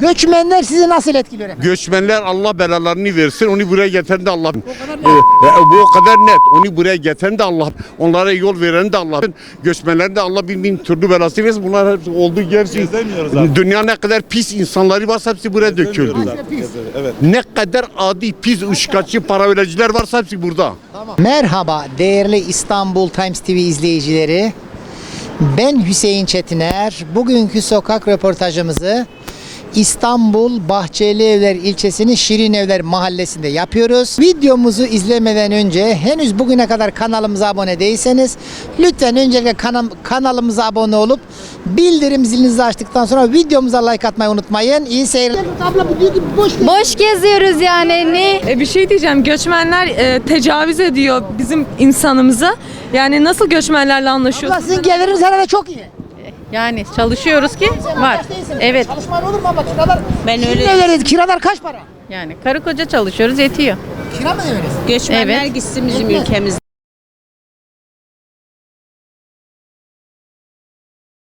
Göçmenler sizi nasıl etkiliyor efendim? Göçmenler Allah belalarını versin. Onu buraya getiren de Allah. Ee, e, bu o kadar net. Onu buraya getiren de Allah. Onlara yol veren de Allah. Göçmenlerin de Allah bin bin türlü belası versin. Bunlar hepsi olduğu. Gezemiyoruz abi. Dünya ne kadar pis insanları varsa hepsi buraya döküldü. Evet. Ne kadar adi pis uşkaçı paraveleciler varsa hepsi burada. Merhaba değerli İstanbul Times TV izleyicileri. Ben Hüseyin Çetiner. Bugünkü sokak röportajımızı İstanbul Bahçeli Evler ilçesinin Şirin Evler mahallesinde yapıyoruz. Videomuzu izlemeden önce henüz bugüne kadar kanalımıza abone değilseniz lütfen öncelikle kanal, kanalımıza abone olup bildirim zilinizi açtıktan sonra videomuza like atmayı unutmayın. İyi seyirler. Abla bu diyor ki boş Boş geziyoruz yani ne? E bir şey diyeceğim. Göçmenler e, tecavüz ediyor bizim insanımıza. Yani nasıl göçmenlerle Abla anlaşıyorsunuz? sizin geliriniz herhalde çok iyi. Yani çalışıyoruz ki var. Evet. Çalışman olur mu abla kiralar? Ben Şirin öyle- Evler'de kiralar kaç para? Yani karı koca çalışıyoruz yetiyor. Kira mı veriyorsun? Göçmenler Evet. gitsin bizim ülkemizde.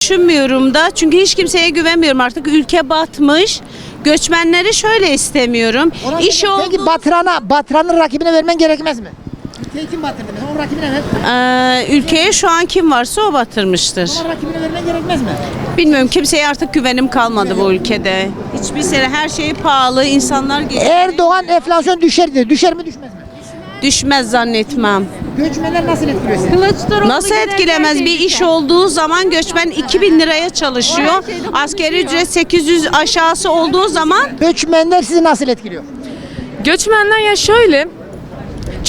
Düşünmüyorum da çünkü hiç kimseye güvenmiyorum artık ülke batmış. Göçmenleri şöyle istemiyorum. Ona İş göre- Peki oldu. Batıran'a, Batıran'ın rakibine vermen gerekmez mi? Ülkeyi kim batırdı mesela? Onun rakibine ver. Ee, ülkeye şu an kim varsa o batırmıştır. Onun rakibine vermen gerekmez mi? Bilmiyorum kimseye artık güvenim kalmadı bu ülkede. Hiçbir sene her şey pahalı, insanlar geçim- Erdoğan enflasyon düşer dedi. Düşer mi düşmez mi? düşmez zannetmem. Göçmenler nasıl etkiliyor sizi? Nasıl etkilemez? Bir iş olduğu zaman göçmen 2000 liraya çalışıyor. Askeri ücret 800 aşağısı olduğu zaman Göçmenler sizi nasıl etkiliyor? Göçmenler ya şöyle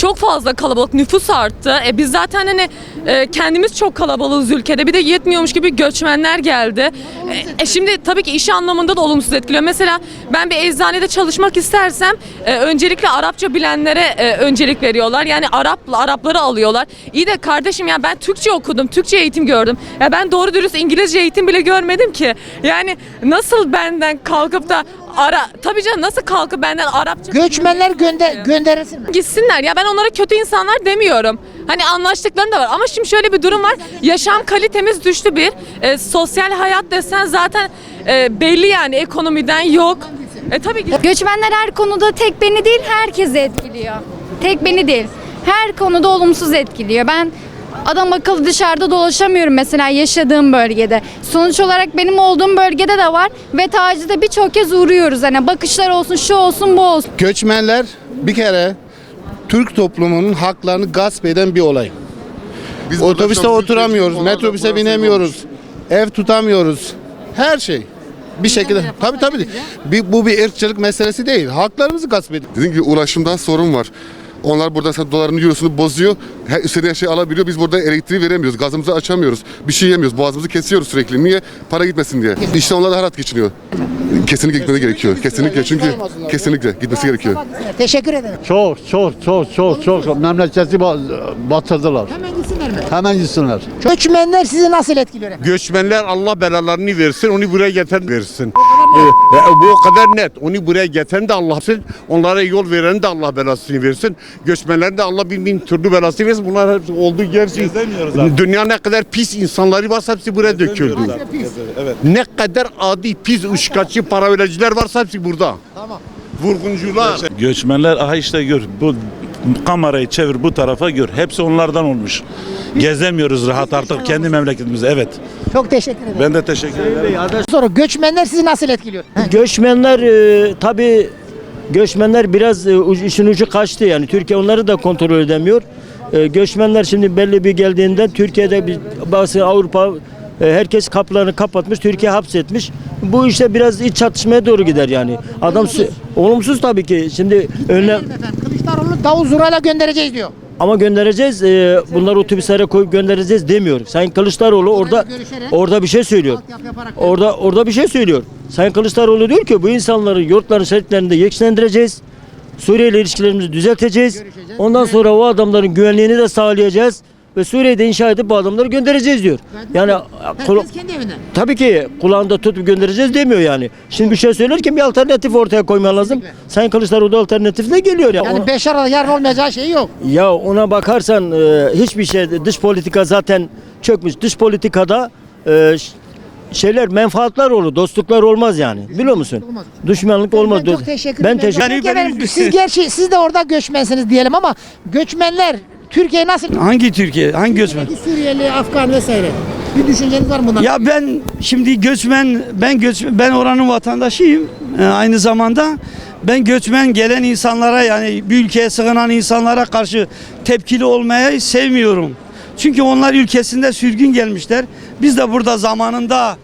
çok fazla kalabalık nüfus arttı. E biz zaten hani e, kendimiz çok kalabalığız ülkede. Bir de yetmiyormuş gibi göçmenler geldi. E, e, şimdi tabii ki iş anlamında da olumsuz etkiliyor. Mesela ben bir eczanede çalışmak istersem e, öncelikle Arapça bilenlere e, öncelik veriyorlar. Yani Araplı Arapları alıyorlar. İyi de kardeşim ya ben Türkçe okudum. Türkçe eğitim gördüm. Ya ben doğru dürüst İngilizce eğitim bile görmedim ki. Yani nasıl benden kalkıp da ara tabii canım nasıl kalkıp benden Arapça Göçmenler gönder gönderilsin mi? gitsinler. Ya ben onlara kötü insanlar demiyorum. Hani anlaştıklarım da var. Ama şimdi şöyle bir durum var. Yaşam kalitemiz düştü bir. E, sosyal hayat desen zaten e, belli yani ekonomiden yok. E tabii ki. Göçmenler her konuda tek beni değil herkesi etkiliyor. Tek beni değil. Her konuda olumsuz etkiliyor. Ben adam akıllı dışarıda dolaşamıyorum mesela yaşadığım bölgede. Sonuç olarak benim olduğum bölgede de var ve tacide birçok kez uğruyoruz. Hani bakışlar olsun, şu olsun, bu olsun. Göçmenler bir kere Türk toplumunun haklarını gasp eden bir olay. Biz Otobüste oturamıyoruz, metrobüse binemiyoruz, ev tutamıyoruz. Her şey. Bir şekilde tabii tabii. Bir, bu bir ırkçılık meselesi değil. Haklarımızı gasp ediyor. Dediğim gibi ulaşımda sorun var. Onlar burada sen dolarını eurosunu bozuyor. Her istediğin şey alabiliyor. Biz burada elektriği veremiyoruz. Gazımızı açamıyoruz. Bir şey yemiyoruz. Boğazımızı kesiyoruz sürekli. Niye? Para gitmesin diye. İşte onlar daha rahat geçiniyor. Kesinlikle gitmesi gerekiyor. Kesinlikle çünkü kesinlikle gitmesi gerekiyor. Teşekkür ederim. Çok çok çok çok çok memleketi ba- batırdılar. Hemen gitsinler mi? Hemen gitsinler. Göçmenler sizi nasıl etkiliyor efendim? Göçmenler Allah belalarını versin. Onu buraya getiren versin. Ee, e, bu o kadar net. Onu buraya getiren de Allah versin. Onlara yol veren de Allah belasını versin. Göçmenlerin de Allah bin bin türlü belası versin. Bunlar hepsi olduğu gerçek. Gezemiyoruz abi. Dünya ne kadar pis insanları varsa hepsi buraya döküldü. Evet. Ne kadar adi pis uşkaçı paraveleciler varsa hepsi burada. Tamam. Vurguncular. Göçmenler aha işte gör bu kamerayı çevir bu tarafa gör. Hepsi onlardan olmuş. Gezemiyoruz rahat artık kendi memleketimizde. Evet. Çok teşekkür ederim. Ben de teşekkür ederim. Sonra göçmenler sizi nasıl etkiliyor? Göçmenler e, tabi göçmenler biraz e, ucu- işin ucu kaçtı yani Türkiye onları da kontrol edemiyor. E, göçmenler şimdi belli bir geldiğinde Türkiye'de bir, bazı Avrupa e, herkes kapılarını kapatmış, Türkiye hapsetmiş. Bu işte biraz iç çatışmaya doğru gider yani. Adam olumsuz tabii ki. Şimdi önle Efendim Kılıçdaroğlu davul zurayla göndereceğiz diyor. ama göndereceğiz. E, bunları otobüslere koyup göndereceğiz demiyor. Sayın Kılıçdaroğlu orada görüşerek- orada bir şey söylüyor. Altyapı yaparak Orada orada bir şey söylüyor. Sayın Kılıçdaroğlu diyor ki bu insanları yurtların şeritlerinde yeksinlendireceğiz. Suriye ile ilişkilerimizi düzelteceğiz. Ondan sonra o adamların güvenliğini de sağlayacağız ve Suriye'de inşa edip bu adamları göndereceğiz diyor. Yani kula- kendi evinde. tabii ki kulağında tutup göndereceğiz demiyor yani. Şimdi bir şey söylerken bir alternatif ortaya koyman lazım. Sayın Kılıçdaroğlu alternatifle geliyor ya. Yani beş arada yarın olmayacağı şey yok. Ya ona bakarsan e, hiçbir şey dış politika zaten çökmüş. Dış politikada e, ş- şeyler menfaatler olur, dostluklar olmaz yani. Biliyor musun? Olmaz. Düşmanlık olmaz. Ben çok teşekkür Ben ederim. teşekkür Peki efendim, siz gerçi siz de orada göçmensiniz diyelim ama göçmenler Türkiye nasıl? Hangi Türkiye? Hangi göçmen? Peki Suriyeli, Afgan vesaire. Bir düşünceniz var mı bundan? Ya ben şimdi göçmen, ben göç, ben oranın vatandaşıyım. Ee, aynı zamanda ben göçmen gelen insanlara yani bir ülkeye sığınan insanlara karşı tepkili olmayı sevmiyorum. Çünkü onlar ülkesinde sürgün gelmişler. Biz de burada zamanında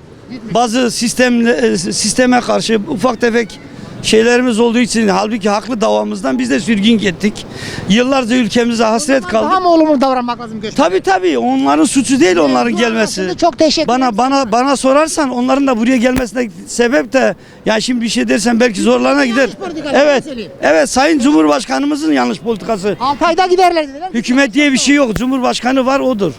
bazı sistemle, sisteme karşı ufak tefek şeylerimiz olduğu için halbuki haklı davamızdan biz de sürgün gittik. Yıllarca ülkemize hasret kaldık. Daha mı olumlu davranmak lazım göçmen? Tabii tabii onların suçu değil onların gelmesi. Şimdi Çok teşekkür Bana ederim. bana bana sorarsan onların da buraya gelmesine sebep de ya şimdi bir şey dersen belki zorlarına gider. politika, Evet. ben söyleyeyim. Evet Sayın Cumhurbaşkanımızın yanlış politikası. 6 ayda giderler dediler. Hükümet diye bir şey yok. Cumhurbaşkanı var odur.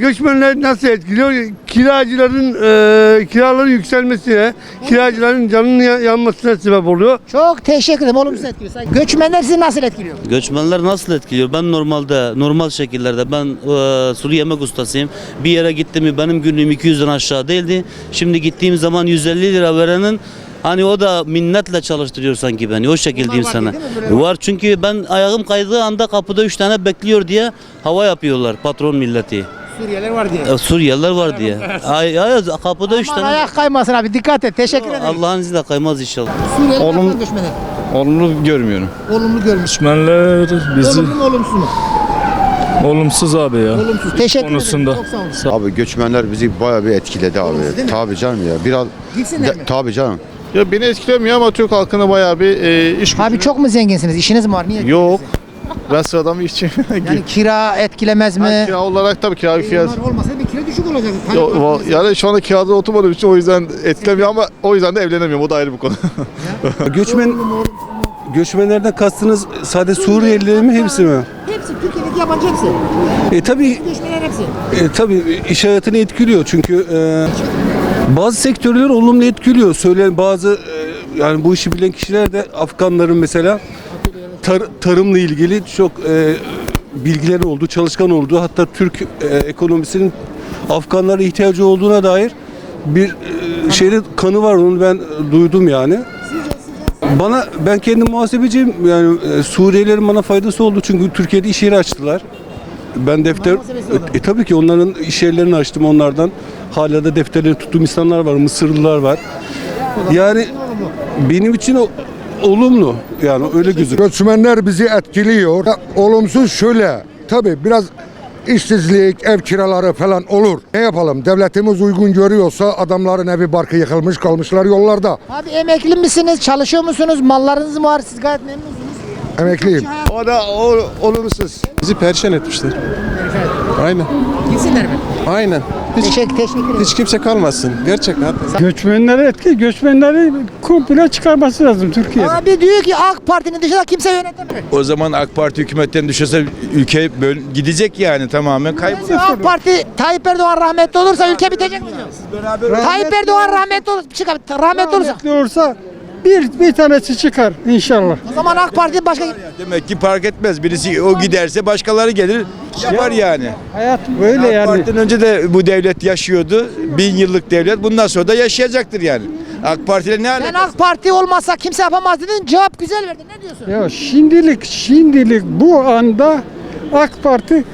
göçmenler nasıl etkiliyor? Kiracıların e, kiraların yükselmesine, kiracıların canının ya- yanmasına sebep oluyor. Çok teşekkür ederim. Olumsuz etkiliyor. Say- Göçmenler sizi nasıl etkiliyor? Göçmenler nasıl etkiliyor? Ben normalde normal şekillerde ben e, sulu yemek ustasıyım. Bir yere gittim mi benim günlüğüm 200'den aşağı değildi. Şimdi gittiğim zaman 150 lira verenin Hani o da minnetle çalıştırıyor sanki beni. O şekil diyeyim sana. Var çünkü ben ayağım kaydığı anda kapıda 3 tane bekliyor diye hava yapıyorlar patron milleti. Suriyeliler var diye. E, Suriyeliler var diye. Ay, ay, kapıda 3 Aman tane. ayak kaymasın abi dikkat et. Teşekkür ederim. Allah'ın izniyle kaymaz inşallah. Suriyeli Olum- Afgan göçmenler. Olumlu görmüyorum. Olumlu görmüş. Göçmenler Olumlu mu olumsuz mu? olumsuz abi ya. Olumsuz. Teşekkür Konusunda. ederim. Çok sağ olun. Abi göçmenler bizi bayağı bir etkiledi abi. Olumsuz değil mi? Tabii canım ya. Biraz Gitsinler mi? tabii canım. Ya beni etkilemiyor ama Türk halkına bayağı bir e, iş Abi çok mu zenginsiniz? İşiniz mi var? Niye? Yok. Ben sıradan bir işçiyim. Yani kira etkilemez mi? kira olarak tabii kira Bunlar olmasa bir kira düşük olacak. Yo, va- yani şu anda kirada oturmadığım için o yüzden etkilemiyor ama o yüzden de evlenemiyorum. O da ayrı bir konu. Göçmen göçmenlerden kastınız sadece Suriyeliler mi hepsi mi? Hepsi Türkiye'deki yabancı hepsi. E tabii Göçmenler hepsi. E, tabii iş hayatını etkiliyor çünkü e, bazı sektörler olumlu etkiliyor. Söyleyen bazı e, yani bu işi bilen kişiler de Afganların mesela tar- tarımla ilgili çok e, bilgileri oldu, çalışkan oldu. Hatta Türk e, ekonomisinin Afganlara ihtiyacı olduğuna dair bir e, şeyde kanı var onu ben e, duydum yani. Bana ben kendim muhasebeciyim yani e, Suriyelilerin bana faydası oldu çünkü Türkiye'de iş yeri açtılar. Ben defter olarak. e, tabii ki onların iş yerlerini açtım onlardan. Hala da defterleri tuttuğum insanlar var, Mısırlılar var. Yani benim için o, olumlu yani öyle gözüküyor. Göçmenler bizi etkiliyor. Olumsuz şöyle. Tabii biraz işsizlik, ev kiraları falan olur. Ne yapalım? Devletimiz uygun görüyorsa adamların evi barkı yıkılmış kalmışlar yollarda. Abi emekli misiniz? Çalışıyor musunuz? Mallarınız mı var? Siz gayet memnunsunuz. Emekliyim. o da o, olumsuz. Bizi perişan etmişler. Aynen. Gitsinler mi? Aynen. Teşekkür, teşekkür ederim. Hiç kimse kalmasın. Gerçekten. Göçmenleri etki, göçmenleri komple çıkarması lazım Türkiye. Abi diyor ki AK Parti'nin dışında kimse yönetemez. O zaman AK Parti hükümetten düşerse ülke böyle gidecek yani tamamen kaybolacak. AK Parti Tayyip Erdoğan rahmetli olursa ülke bitecek mi diyor? Tayyip Erdoğan rahmetli olursa, çık abi, rahmetli olursa. olursa bir bir tanesi çıkar inşallah. O zaman AK Parti başka Demek ki fark etmez. Birisi o giderse başkaları gelir yapar yani. Hayat böyle AK yani. Parti'den önce de bu devlet yaşıyordu. Bin yıllık devlet. Bundan sonra da yaşayacaktır yani. AK Parti'yle ne Sen alakası? AK Parti olmasa kimse yapamaz dedin. Cevap güzel verdin. Ne diyorsun? Ya şimdilik şimdilik bu anda AK Parti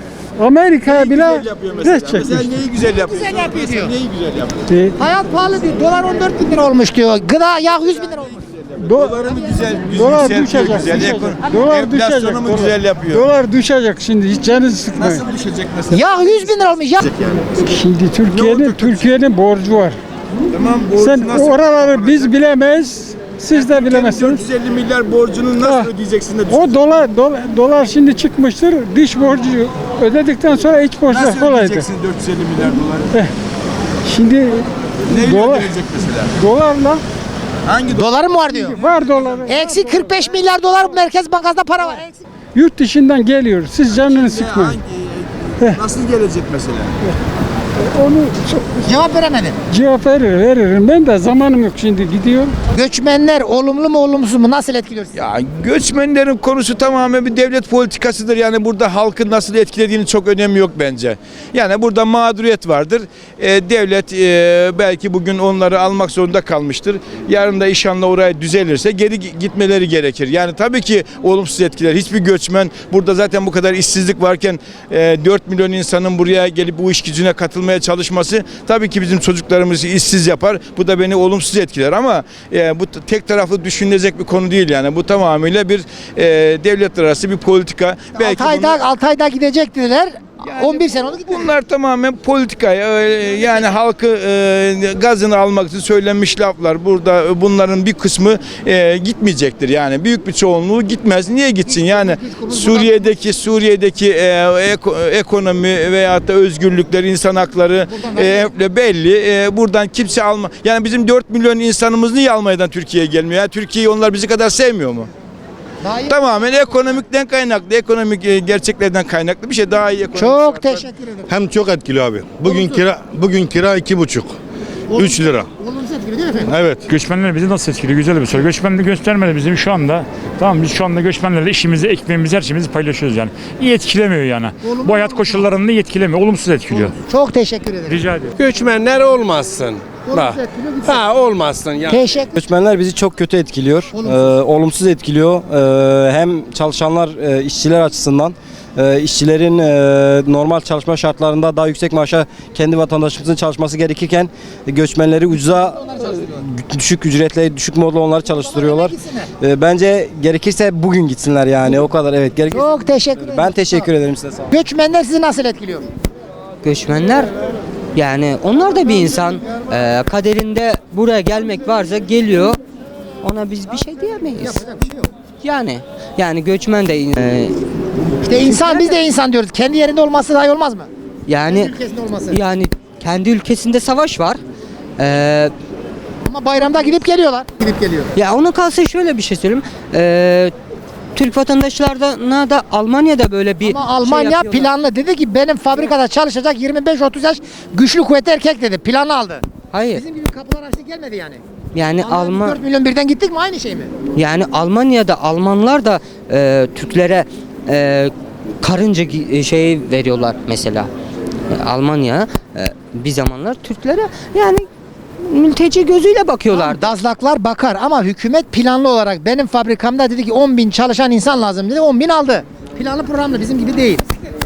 Amerika'ya bile res çekmiş. neyi güzel yapıyorsun? Güzel yapıyor diyor. Neyi güzel yapıyorsun? Hayat pahalı diyor. Dolar 14 bin lira olmuş diyor. Gıda yağ 100 bin lira olmuş. Doları mı güzel, Dolar yükseltiyor düşecek, güzel. düşecek. Dolar enflasyonu düşecek, mu dolar. güzel yapıyor? Dolar düşecek şimdi hiç canınızı sıkmayın. Nasıl düşecek mesela? Yağ 100 bin lira olmuş. Ya. Şimdi Türkiye'nin Türkiye'nin borcu var. Tamam borcu Sen nasıl? oraları biz bilemeyiz. Siz de bilemezsiniz. 450 milyar borcunu nasıl Ha. ödeyeceksin de O dolar, dolar dolar şimdi çıkmıştır. Dış borcu ödedikten sonra iç borçlar Nasıl kolaydı. ödeyeceksin 450 milyar doları? Şimdi Neyle dolar ödenecek mesela? dolarla Hangi dolar? Doları mı var diyor. var dolar. Eksi 45 milyar dolar Merkez Bankası'nda para var. Yurt dışından geliyor. Siz canını sıkmayın. Hangi, nasıl gelecek mesela? Onu Cevap veremedin. cevap verir, veririm. Ben de zamanım yok şimdi gidiyorum. Göçmenler olumlu mu olumsuz mu nasıl etkiliyor? Ya göçmenlerin konusu tamamen bir devlet politikasıdır. Yani burada halkı nasıl etkilediğini çok önemi yok bence. Yani burada mağduriyet vardır. Ee, devlet e, belki bugün onları almak zorunda kalmıştır. Yarın da inşallah oraya düzelirse geri gi- gitmeleri gerekir. Yani tabii ki olumsuz etkiler. Hiçbir göçmen burada zaten bu kadar işsizlik varken e, 4 milyon insanın buraya gelip bu iş gücüne katılmaya çalışması tabii ki bizim çocuklarımızı işsiz yapar. Bu da beni olumsuz etkiler ama e, bu t- tek taraflı düşünülecek bir konu değil yani. Bu tamamıyla bir e, devletler arası bir politika. 6 ayda, bunu- 6 ayda dediler. 11 sene oldu gitmedi. Bunlar tamamen politika. Öyle yani halkı e, gazını almak için söylenmiş laflar. Burada e, bunların bir kısmı e, gitmeyecektir yani. Büyük bir çoğunluğu gitmez. Niye gitsin yani? Suriye'deki Suriye'deki e, eko- ekonomi veyahut da özgürlükler, insan hakları e, belli. E, buradan kimse alma. Yani bizim 4 milyon insanımız niye Almanya'dan Türkiye'ye gelmiyor? Ya Türkiye'yi onlar bizi kadar sevmiyor mu? Daha. Tamamen ekonomikten kaynaklı, ekonomik e, gerçeklerden kaynaklı bir şey daha iyi ekonomik Çok şartlar- teşekkür ederim. Hem çok etkili abi. Bugün kira bugün kira iki buçuk. 3 lira. Olumsuz etkiliyor değil mi efendim? Evet. Göçmenler bizi nasıl etkiliyor? Güzel bir soru. Göçmenlik göstermedi bizim şu anda. Tamam biz şu anda göçmenlerle işimizi, ekmeğimizi, her şeyimizi paylaşıyoruz yani. İyi etkilemiyor yani. Olumlu Bu hayat koşullarını iyi etkilemiyor. Olumsuz etkiliyor. Çok teşekkür ederim. Rica ediyorum. Göçmenler olmazsın. Olumsuz etkiliyor. gitsin. Ha olmazsın ya. Teşekkür Göçmenler bizi çok kötü etkiliyor. Olumsuz. Ee, olumsuz etkiliyor. Ee, hem çalışanlar, e, işçiler açısından e, işçilerin e, normal çalışma şartlarında daha yüksek maaşa kendi vatandaşımızın çalışması gerekirken e, göçmenleri ucuza e, düşük ücretle, düşük modla onları çalıştırıyorlar. E, bence gerekirse bugün gitsinler yani. O kadar evet. Gerekirse. Çok teşekkür ederim. Ben teşekkür ederim size. Sağ olun. Göçmenler sizi nasıl etkiliyor? Göçmenler yani onlar da bir insan Ee, kaderinde buraya gelmek varsa geliyor ona biz bir şey diyemeyiz. Yapacak bir şey yok. Yani yani göçmen de e, İşte insan biz de insan diyoruz. Kendi yerinde olması daha iyi olmaz mı? yani Ülkesinde olması. yani kendi ülkesinde savaş var. Ee, Ama bayramda gidip geliyorlar. Gidip geliyor. ya ona kalsa şöyle bir şey söyleyeyim. Ee, Türk vatandaşlarına da Almanya'da böyle bir Ama şey Almanya yapıyorlar. planlı dedi ki benim fabrikada çalışacak 25-30 yaş güçlü kuvvetli erkek dedi. Planlı aldı. Hayır. Bizim gibi kapılar açtı gelmedi yani. Yani Alman... Alman 4 milyon birden gittik mi aynı şey mi? Yani Almanya'da Almanlar da e, Türklere e, karınca gi- şey veriyorlar mesela. E, Almanya e, bir zamanlar Türklere yani mülteci gözüyle bakıyorlardı. Dazlaklar bakar ama hükümet planlı olarak benim fabrikamda dedi ki 10 bin çalışan insan lazım dedi 10 bin aldı. Planlı programlı bizim gibi değil.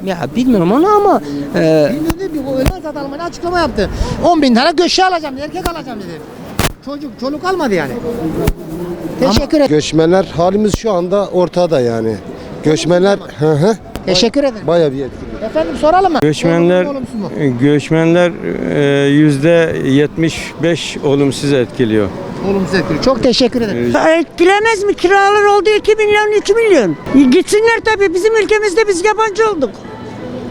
Ya bilmiyorum onu ama e, Bilmiyorum değil mi? O öyle zaten Almanya açıklama yaptı. 10 bin tane göçe alacağım dedi, erkek alacağım dedi. Çocuk, çoluk almadı yani. Teşekkür ederim. Göçmenler halimiz şu anda ortada yani. Göçmenler hı hı Teşekkür ederim. bayağı bir etkili. Efendim soralım mı? Göçmenler Olumlu mu, olumsuz mu? göçmenler e, yüzde 75 olumsuz etkiliyor. Olumsuz etkili. Çok teşekkür ederim. Etkilemez mi? Kiralar oldu 2 milyon 3 milyon. Gitsinler tabii bizim ülkemizde biz yabancı olduk.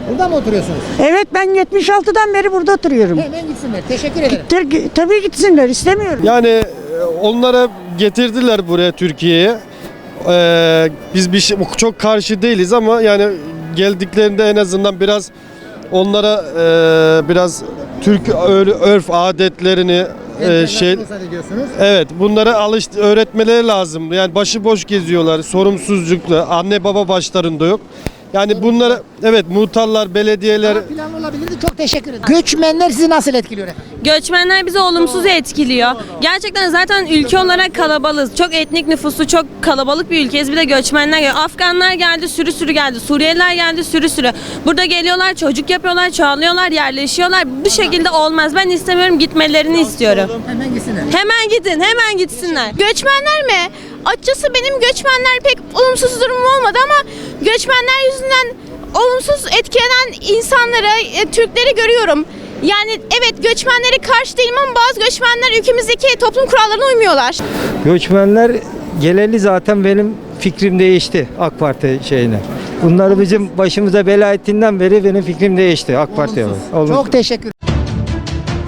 Burada mı oturuyorsunuz? Evet ben 76'dan beri burada oturuyorum. Hemen gitsinler. Teşekkür ederim. Tabii gitsinler istemiyorum. Yani e, onlara getirdiler buraya Türkiye'ye. Ee, biz bir şey, çok karşı değiliz ama yani geldiklerinde en azından biraz onlara e, biraz Türk ör- örf adetlerini e, şey. Evet, bunları alış öğretmeleri lazım. Yani başıboş geziyorlar, sorumsuzlukla, anne baba başlarında yok. Yani bunları evet muhtarlar, belediyeler Daha planlı olabilirdi. Çok teşekkür ederim. Göçmenler sizi nasıl etkiliyor efendim? Göçmenler bizi olumsuz etkiliyor. Gerçekten zaten ülke olarak kalabalığız. Çok etnik nüfuslu, çok kalabalık bir ülkeyiz. Bir de göçmenler geldi. Afganlar geldi, sürü sürü geldi. Suriyeliler geldi, sürü sürü. Burada geliyorlar, çocuk yapıyorlar, çoğalıyorlar, yerleşiyorlar. Bu şekilde olmaz. Ben istemiyorum, gitmelerini istiyorum. Hemen gitsinler. Hemen gidin, hemen gitsinler. Göçmenler mi? Açıkçası benim göçmenler pek olumsuz durumum olmadı ama göçmenler yüzünden olumsuz etkilenen insanları, e, Türkleri görüyorum. Yani evet göçmenlere karşı değilim ama bazı göçmenler ülkemizdeki toplum kurallarına uymuyorlar. Göçmenler geleli zaten benim fikrim değişti AK Parti şeyine. Bunları bizim başımıza bela ettiğinden beri benim fikrim değişti AK Parti'ye. Çok teşekkür